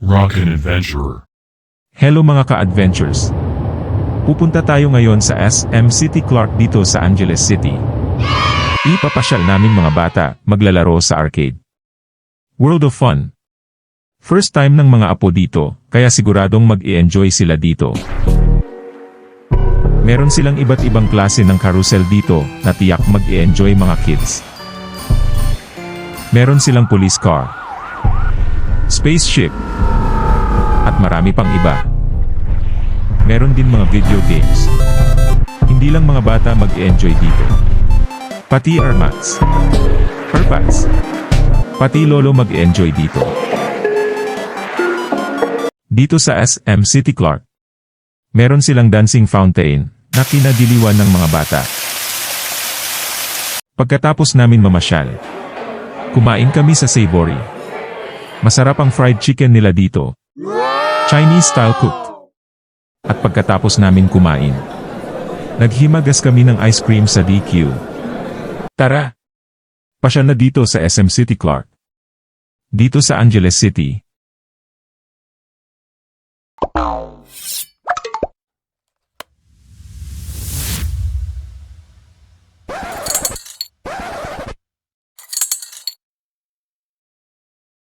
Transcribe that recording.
Rockin' Adventurer. Hello mga ka-adventures! Pupunta tayo ngayon sa SM City Clark dito sa Angeles City. Ipapasyal namin mga bata maglalaro sa arcade. World of Fun. First time ng mga apo dito, kaya siguradong mag-i-enjoy sila dito. Meron silang iba't ibang klase ng carousel dito na tiyak mag-i-enjoy mga kids. Meron silang police car, spaceship, at marami pang iba. Meron din mga video games. Hindi lang mga bata mag-enjoy dito. Pati Armats, Purpats, pati lolo mag-enjoy dito. Dito sa SM City Clark, meron silang dancing fountain na kinadiliwan ng mga bata. Pagkatapos namin mamasyal, kumain kami sa Savory. Masarap ang fried chicken nila dito. Chinese style cooked. At pagkatapos namin kumain, naghimagas kami ng ice cream sa DQ. Tara! Pasya na dito sa SM City Clark. Dito sa Angeles City.